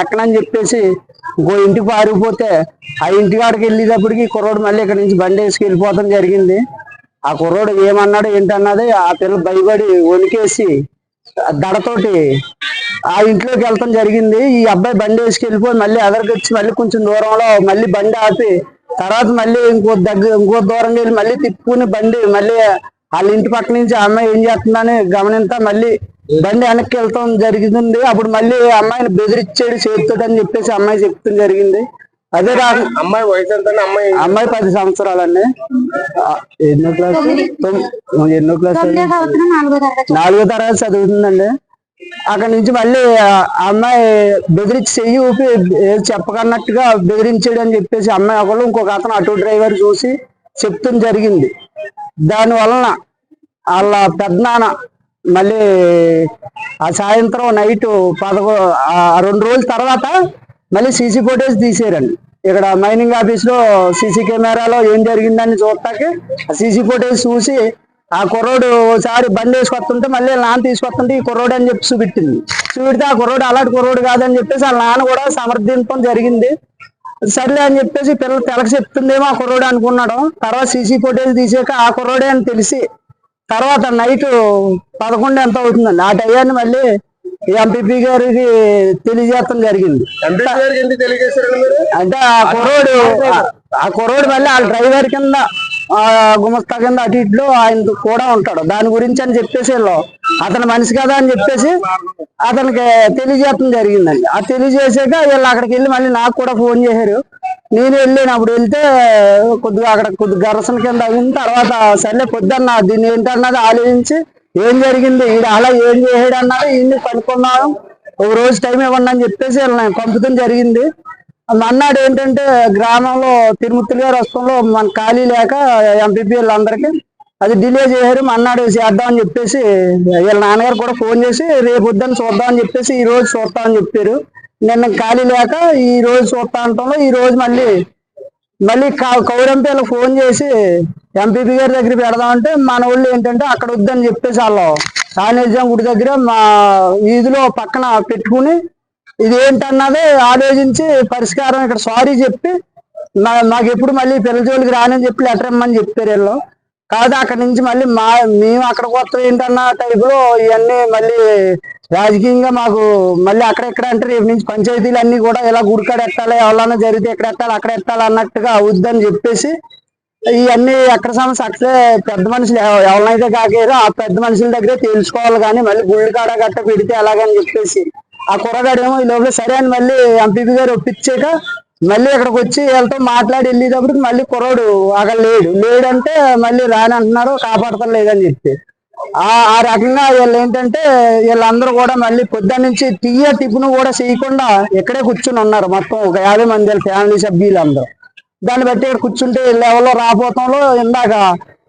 ఎక్కడని చెప్పేసి ఇంకో ఇంటికి పారిపోతే ఆ ఇంటి కాడికి వెళ్ళేటప్పటికి కుర్రోడు మళ్ళీ ఇక్కడ నుంచి బండి వేసుకు వెళ్ళిపోవడం జరిగింది. ఆ కుర్రోడు ఏమన్నాడు ఏంటన్నది ఆ పిల్ల భయపడి వణికేసి దడతోటి ఆ ఇంట్లోకి వెళ్ళటం జరిగింది. ఈ అబ్బాయి బండి వేసుకెళ్ళిపోయి మళ్ళీ ఎదరికి వచ్చి మళ్ళీ కొంచెం దూరంలో మళ్ళీ బండి ఆపి తర్వాత మళ్ళీ ఇంకో దగ్గర ఇంకో దూరం వెళ్ళి మళ్ళీ తిప్పుకుని బండి మళ్ళీ వాళ్ళ ఇంటి పక్క నుంచి అమ్మాయి ఏం చేస్తుందని గమనింతా మళ్ళీ బండి వెనక్కి వెళ్తాం జరిగింది. అప్పుడు మళ్ళీ అమ్మాయిని బెదిరించాడు చేస్తాడని చెప్పేసి అమ్మాయి చెప్తాం జరిగింది. అదే రా అమ్మాయి వయసు ఎంత అమ్మాయి అమ్మాయి పది సంవత్సరాలండి. ఎన్నో క్లాస్? ఎన్నో క్లాస్ నాలుగో తరగతి చదువుతుందండి. అక్కడ నుంచి మళ్ళీ అమ్మాయి బెదిరించి చెయ్యి ఊపి ఏది చెప్పకన్నట్టుగా బెదిరించాడు అని చెప్పేసి అమ్మాయి ఒకళ్ళు ఇంకొక అతను ఆటో డ్రైవర్ చూసి చెప్తాం జరిగింది. దాని వలన వాళ్ళ పెద్దనాన్న మళ్ళీ ఆ సాయంత్రం నైట్ పదకొ రెండు రోజుల తర్వాత మళ్ళీ సీసీ ఫోటేజ్ తీసేరండి. ఇక్కడ మైనింగ్ ఆఫీస్లో సీసీ కెమెరాలో ఏం జరిగిందని చూడటానికి సీసీ ఫోటేజ్ చూసి ఆ కుర్రోడు ఒకసారి బండి వేసుకొస్తుంటే మళ్ళీ నాన్న తీసుకొస్తుంటే ఈ కుర్రోడు అని చెప్పి చూపెట్టింది. చూపెడితే ఆ కుర్రోడు అలాంటి కుర్రోడు కాదని చెప్పేసి ఆ నాన్న కూడా సమర్థించడం జరిగింది. సర్లే అని చెప్పేసి పిల్లలు తెలక చెప్తుందేమో ఆ కుర్రోడు అనుకున్నాడు. తర్వాత సీసీ ఫోటేజ్ తీసాక ఆ కుర్రోడే అని తెలిసి తర్వాత నైట్ పదకొండు ఎంత అవుతుందండి. ఆ టయాన్ని మళ్ళీ ఎంపీపీ గారికి తెలియజేయడం జరిగింది అంటే ఆ కుర్రోడు ఆ కుర్రోడు మళ్ళీ ఆ డ్రైవర్ కింద గుమస్తా కింద అటు ఇట్లో ఆయన కూడా ఉంటాడు. దాని గురించి అని చెప్పేసి వీళ్ళు అతని మనిషి కదా అని చెప్పేసి అతనికి తెలియజేయటం జరిగిందండి. ఆ తెలియజేసాక వీళ్ళు అక్కడికి వెళ్ళి మళ్ళీ నాకు కూడా ఫోన్ చేశారు. నేను వెళ్ళాను. అప్పుడు వెళ్తే కొద్దిగా అక్కడ కొద్దిగా గరసన కింద అయిన తర్వాత సర్లే పొద్దున్న దీన్ని ఏంటన్నది ఆలోచించి ఏం జరిగింది? ఈడు అలా ఏం చేసాడు అన్నది ఈయన్ని కనుక్కున్నాను. ఒక రోజు టైం ఇవ్వండి అని చెప్పేసి వీళ్ళని పంపడం జరిగింది. మన్నాడు ఏంటంటే గ్రామంలో తిరుమతులు గారు వస్తంలో మన ఖాళీ లేక ఎంపీపీఎల్ అందరికి అది డిలే చేశారు. మన్నాడు చేద్దాం అని చెప్పేసి వీళ్ళ నాన్నగారు కూడా ఫోన్ చేసి రేపు వద్దని చూద్దాం అని చెప్పేసి ఈ రోజు చూస్తామని చెప్పారు. నిన్న ఖాళీ లేక ఈ రోజు చూస్తా అంటంలో ఈ రోజు మళ్ళీ మళ్ళీ కౌరంపేలు ఫోన్ చేసి ఎంపీపీ గారి దగ్గర పెడదామంటే మన వాళ్ళు ఏంటంటే అక్కడ వద్దని చెప్పేసి వాళ్ళు ఆంజనేయ గుడి దగ్గర మా వీధిలో పక్కన పెట్టుకుని ఇది ఏంటన్నది ఆలోచించి పరిష్కారం ఇక్కడ సారీ చెప్పి మా- మాకు ఎప్పుడు మళ్ళీ పిల్ల జోలికి రానని చెప్పి లెటర్ ఇమ్మని చెప్పారు వీళ్ళు. కాదు అక్కడ నుంచి మళ్ళీ మా మేము అక్కడికి వస్తాం ఏంటన్న టైపులో ఇవన్నీ మళ్ళీ రాజకీయంగా మాకు మళ్ళీ అక్కడ ఇక్కడ అంటే రేపు నుంచి పంచాయతీలు అన్ని కూడా ఇలా గుడికాడ ఎట్టాలి ఎవరన్నా జరిగితే ఎక్కడ ఎట్టాలి అక్కడ ఎట్టాలి అన్నట్టుగా అవుద్దని చెప్పేసి ఇవన్నీ ఎక్కడ సమస్య అట్లే పెద్ద మనుషులు ఎవరినైతే కాకేదో ఆ పెద్ద మనుషుల దగ్గరే తెలుసుకోవాలి కానీ మళ్ళీ గుళ్ళు కాడ గట్ట పెడితే ఎలాగని చెప్పేసి ఆ కుర్రగాడేమో ఈ లోపల సరే అని మళ్ళీ ఎంపీపీ గారు ఒప్పించాక మళ్ళీ ఇక్కడికి వచ్చి వీళ్ళతో మాట్లాడి వెళ్ళేటప్పటికి మళ్ళీ కుర్రోడు అక్కడ లేడు. లేడంటే మళ్ళీ రాని అంటున్నారు కాపాడతాం లేదని చెప్పి. ఆ ఆ రకంగా వీళ్ళు ఏంటంటే వీళ్ళందరూ కూడా మళ్ళీ పొద్దున్న నుంచి తీయ టిఫిన్ కూడా చేయకుండా ఇక్కడే కూర్చుని ఉన్నారు మొత్తం ఒక యాభై మంది ఫ్యామిలీ సభ్యులు అందరూ దాన్ని బట్టి ఇక్కడ కూర్చుంటే వీళ్ళు ఎవరో రాపోతంలో ఇందాక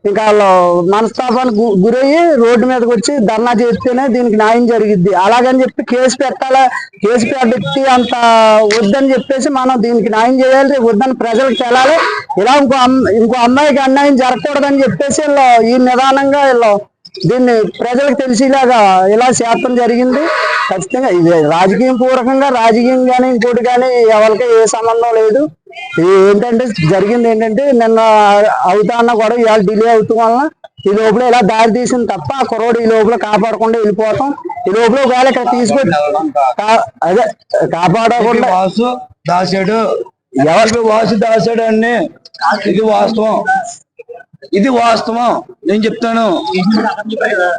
ఇంకా వాళ్ళు మనస్తాపానికి గురయ్యి రోడ్డు మీదకి వచ్చి ధర్నా చేస్తేనే దీనికి న్యాయం జరిగిద్ది. అలాగని చెప్పి కేసు పెట్టాలా? కేసు పెట్టి అంత వద్దని చెప్పేసి మనం దీనికి న్యాయం చేయాలి. వద్దని ప్రజలకు తెలాలి. ఇలా ఇంకో ఇంకో అమ్మాయికి అన్యాయం జరగకూడదని చెప్పేసి వీళ్ళు ఈ నిదానంగా వీళ్ళు దీన్ని ప్రజలకు తెలిసేలాగా ఇలా శాతం జరిగింది? ఖచ్చితంగా ఇది రాజకీయం పూర్వకంగా రాజకీయం కానీ ఇంకోటి కానీ ఎవరికి ఏ సంబంధం లేదు. ఏంటంటే జరిగింది ఏంటంటే నిన్న అవుతా అన్న కూడా ఇవాళ డిలే అవుతాం వలన ఈ లోపల ఇలా దారి తీసింది తప్ప ఆ కుర్రోడు ఈ లోపల కాపాడకుండా వెళ్ళిపోతాం. ఈ లోపల ఒకవేళ ఇక్కడ తీసుకొచ్చి కా- అదే కాపాడకుండా వాసు దాసాడు. ఎవరికి వాసు దాసాడు అన్ని? ఇది వాస్తవం. ఇది వాస్తవం. నేను చెప్తాను.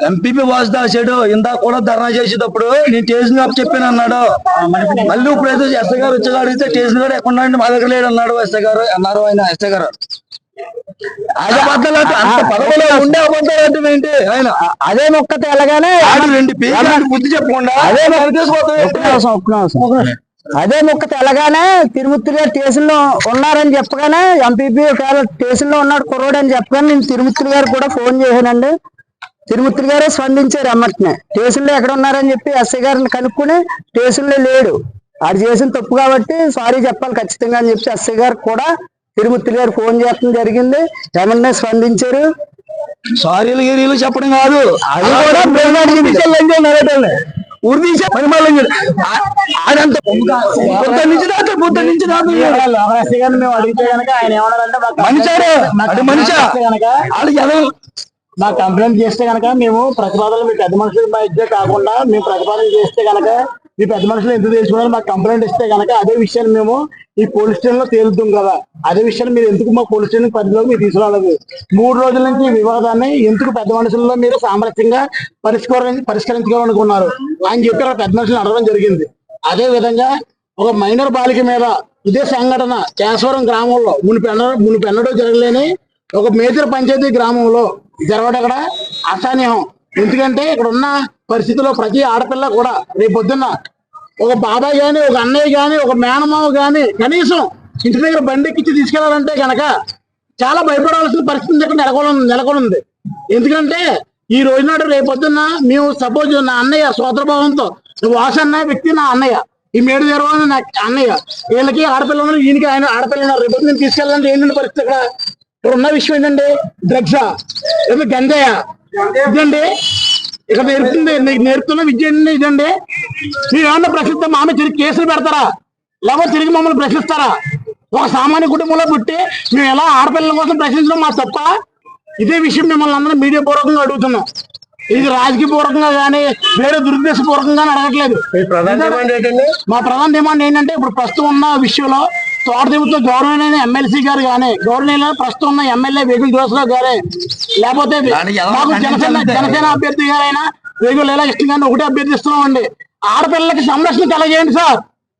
ఎంపీపీ వాసు దాసాడు ఇందాక కూడా ధర్నా చేసేటప్పుడు నేను స్టేషన్ అప్ చెప్పాను అన్నాడు. మళ్ళీ ఇప్పుడు ఏదో ఎస్ఐ గారు వచ్చి అడిగితే స్టేషన్ గారు ఎక్కడ? మా దగ్గర లేడు అన్నాడు ఎస్ఐ గారు అన్నారు ఆయన ఎస్ఐ గారు. అదే మొక్క తెలగానే బుద్ధి చెప్పకుండా అదే ఒక్క? నిమిషం. ఒక్క నిమిషం. అదే ముక్క తెలగానే తిరుమూర్తి గారు స్టేషన్లో ఉన్నారని చెప్పగానే ఎంపీపీ ఒకవేళ స్టేషన్లో ఉన్నాడు కుర్రోడు అని చెప్పగానే నేను తిరుమూర్తి గారు కూడా ఫోన్ చేశానండి. తిరుమూర్తి గారే స్పందించారు అమ్మటనే. స్టేషన్లో ఎక్కడ ఉన్నారని చెప్పి ఎస్ఐ గారిని కనుక్కుని స్టేషన్లో లేడు. ఆడు చేసిన తప్పు కాబట్టి సారీ చెప్పాలి ఖచ్చితంగా అని చెప్పి ఎస్ఐ గారు కూడా తిరుమూర్తి గారు ఫోన్ చేయడం జరిగింది. వెంటనే స్పందించారు. సారీలు గిరీలు చెప్పడం కాదు. అది కూడా ఊరి తీసే పని మళ్ళీ ఆడంత పొద్దు నుంచి దాకా పొద్దు నుంచి దాకా మేము అడిగితే కనుక ఆయన ఏమన్నారంటే మనిషారే అది మనిషా వాళ్ళు ఎదవ మా కంప్లైంట్ చేస్తే గనక మేము ప్రతిపాదనలు మీ పెద్ద మనుషుల కాకుండా మేము ప్రతిపాదన చేస్తే గనక మీ పెద్ద మనుషులు ఎందుకు తెలుసుకున్నారు? మాకు కంప్లైంట్ ఇస్తే కనుక అదే విషయాన్ని మేము ఈ పోలీస్ స్టేషన్లో తేలుతాం కదా. అదే విషయాన్ని మీరు ఎందుకు మా పోలీస్ స్టేషన్ పరిధిలోకి మీరు తీసుకురాలేదు? మూడు రోజుల నుంచి ఈ వివాదాన్ని ఎందుకు పెద్ద మనుషుల్లో మీరు సామరస్యంగా పరిష్కరి పరిష్కరించుకోవాలనుకున్నారు? అని చెప్పి పెద్ద మనుషులు అడగడం జరిగింది. అదే విధంగా ఒక మైనర్ బాలిక మీద ఇదే సంఘటన కేశవరం గ్రామంలో మునిపెన్న మునిపెన్నడో జరగలేని ఒక మేజర్ పంచాయతీ గ్రామంలో జరగడం అక్కడ అసహనీయం ఎందుకంటే ఇక్కడ ఉన్న పరిస్థితిలో ప్రతి ఆడపిల్ల కూడా రేపొద్దున్న ఒక బాబాయ్ గాని ఒక అన్నయ్య గాని ఒక మేనమామ గాని కనీసం ఇంటి దగ్గర బండి ఎక్కించి తీసుకెళ్ళాలంటే గనక చాలా భయపడవలసిన పరిస్థితి దగ్గర నెలకొని నెలకొని ఉంది ఎందుకంటే ఈ రోజు నాడు రేపొద్దున్న మేము సపోజ్ నా అన్నయ్య సోదరభావంతో వాసు అన్న వ్యక్తి నా అన్నయ్య. ఈ మేడు జరగని నా అన్నయ్య. వీళ్ళకి ఆడపిల్ల ఉన్నారు ఈయనకి ఆయన ఆడపిల్ల ఉన్నారు. రేపు నేను తీసుకెళ్ళాలంటే ఏంటంటే పరిస్థితి ఇక్కడ ఇక్కడ ఉన్న విషయం ఏంటంటే డ్రగ్సా? లేదా గంజాయ? ఇదండి. ఇక్కడ నేర్పుతుంది నేర్పుతున్న విద్య ఇదండి. మీరు ఏమన్నా ప్రశ్నిస్తే మామ తిరిగి కేసులు పెడతారా? లేకపోతే తిరిగి మమ్మల్ని ప్రశ్నిస్తారా? ఒక సామాన్య కుటుంబంలో పుట్టి మేము ఎలా ఆడపిల్లల కోసం ప్రశ్నించడం మా తప్ప ఇదే విషయం మిమ్మల్ని అందరం మీడియా పూర్వకంగా అడుగుతున్నాం. ఇది రాజకీయ పూర్వకంగా కానీ వేరే దురుద్దేశ పూర్వకంగా అడగట్లేదు. మీ మా ప్రధాన డిమాండ్ ఏంటంటే ఇప్పుడు ప్రస్తుతం ఉన్న విషయంలో తోటదేవుతో గౌరవనీయ ఎమ్మెల్సీ గారు కానీ గౌరవనీయ ప్రస్తుతం ఉన్న ఎమ్మెల్యే వేగుల జోసరావు గారే లేకపోతే జనసేన? జనసేన అభ్యర్థి గారైనా వేగుల లీలా కృష్ణ గారిని ఒకటే అభ్యర్థిస్తున్నాం అండి ఆడపిల్లలకి సంరక్షణ కలగజేయండి సార్